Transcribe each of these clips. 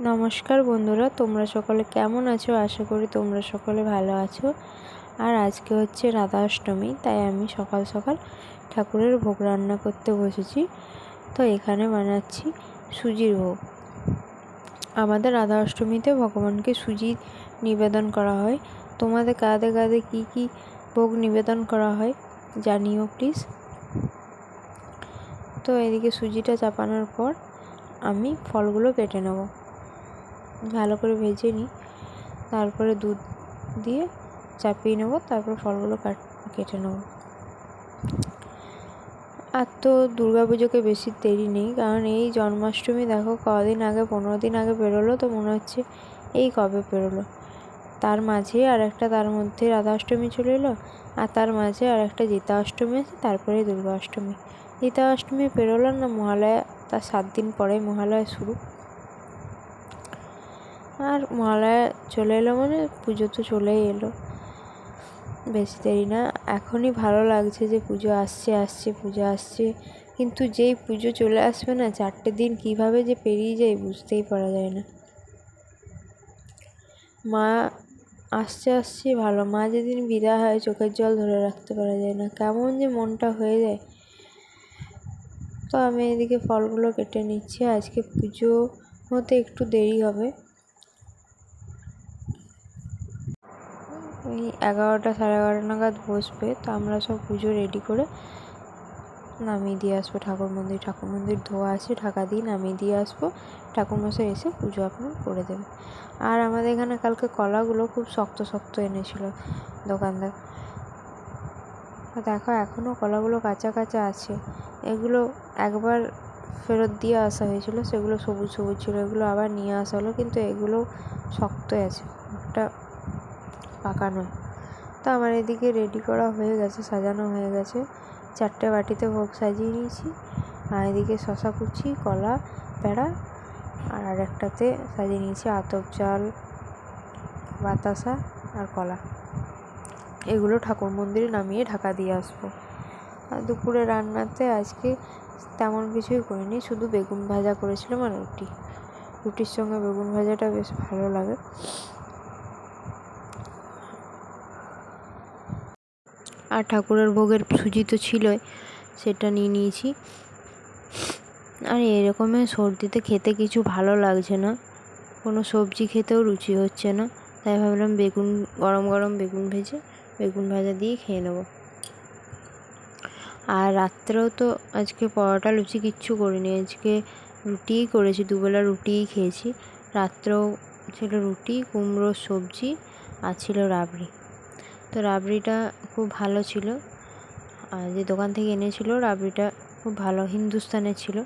নমস্কার বন্ধুরা, তোমরা সকলে কেমন আছো? আশা করি তোমরা সকলে ভালো আছো। আর আজকে হচ্ছে রাধা অষ্টমী, তাই আমি সকাল সকাল ঠাকুরের ভোগ রান্না করতে বসেছি। তো এখানে বানাচ্ছি সুজির ভোগ। আমাদের রাধা অষ্টমীতে ভগবানকে সুজি নিবেদন করা হয়। তোমাদের কাঁধে কাঁধে কী কী ভোগ নিবেদন করা হয় জানিও প্লিজ। তো এদিকে সুজিটা চাপানোর পর আমি ফলগুলো কেটে নেব। ভালো করে ভেজে নিই। তারপরে দুধ দিয়ে চাপিয়ে নেব, তারপর ফলগুলো কাট, কেটে নেব। আর তো দুর্গা পুজোকে বেশি দেরি নেই, কারণ এই জন্মাষ্টমী দেখো কদিন আগে, পনেরো দিন আগে বেরোলো, তো মনে হচ্ছে এই কবে বেরোলো। তার মাঝে আর একটা তার মধ্যে রাধা অষ্টমী চলে এলো, আর তার মাঝে আর একটা জিতা অষ্টমী আছে, তারপরে দুর্গা অষ্টমী জিতা অষ্টমী পেরোলো না, মহালয়া, তার সাত দিন পরে মহালয়া শুরু। আর মহালয়া চলে এলো মানে পুজো তো চলেই এলো। বেশি দেরি না, এখনই ভালো লাগছে যে পুজো আসছে আসছে, পুজো আসছে। কিন্তু যেই পুজো চলে আসবে না, চারটে দিন কীভাবে যে পেরিয়ে যায় বুঝতেই পারা যায় না। মা আসছে আসছে, ভালো। মা যেদিন বিদায় হয়, চোখের জল ধরে রাখতে পারা যায় না। কেমন যে মনটা হয়ে যায়। তো আমি এদিকে ফলগুলো কেটে নিচ্ছি। আজকে পুজো হতে একটু দেরি হবে। ওই এগারোটা সাড়ে এগারোটা নাগাদ বসবে, তো আমরা সব পুজো রেডি করে নামিয়ে দিয়ে আসব ঠাকুর মন্দির। ঠাকুর মন্দির ধোয়া আছে, ঢাকা দিয়ে নামিয়ে দিয়ে আসব। ঠাকুরমশাই এসে পুজো আপনার করে দেবে। আর আমাদের এখানে কালকে কলাগুলো খুব শক্ত শক্ত এনেছিল দোকানদার। দেখো এখনও কলাগুলো কাঁচা কাঁচা আছে। এগুলো একবার ফেরত দিয়ে আসা হয়েছিল, সেগুলো সবুজ সবুজ ছিল, এগুলো আবার নিয়ে আসা হলো, কিন্তু এগুলো শক্তই আছে। একটা পাকা নয় তো আমার এদিকে রেডি করা হয়ে গেছে, সাজানো হয়ে গেছে। চারটে বাটিতে ভোগ সাজিয়ে নিয়েছি। আর এদিকে শশা কুচি, কলা প্যাড়া আর একটাতে সাজিয়ে নিয়েছি আতপ চাল, বাতাসা আর কলা। এগুলো ঠাকুর মন্দিরে নামিয়ে ঢাকা দিয়ে আসব। আর দুপুরে রান্নাতে আজকে তেমন কিছুই করিনি, শুধু বেগুন ভাজা করেছিলাম আর রুটি। রুটির সঙ্গে বেগুন ভাজাটা বেশ ভালো লাগে। আর ঠাকুরের ভোগের সুজি তো ছিলই, সেটা নিয়ে নিয়েছি। আর এরকমের সর্দিতে খেতে কিছু ভালো লাগছে না, কোনো সবজি খেতেও রুচি হচ্ছে না, তাই ভাবলাম বেগুন, গরম গরম বেগুন ভেজে বেগুন ভাজা দিয়ে খেয়ে নেব। আর রাত্রেও তো আজকে পরোটা লুচি কিচ্ছু করিনি, আজকে রুটিই করেছি, দুবেলা রুটিই খেয়েছি। রাত্রেও ছিল রুটি, কুমড়োর সবজি আর ছিল রাবড়ি। তো রাবড়িটা খুব ভালো ছিল। আর যে দোকান থেকে এনেছিল রাবড়িটা খুব ভালো, হিন্দুস্তানের ছিল।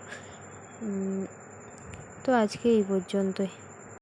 তো আজকে এই পর্যন্তই।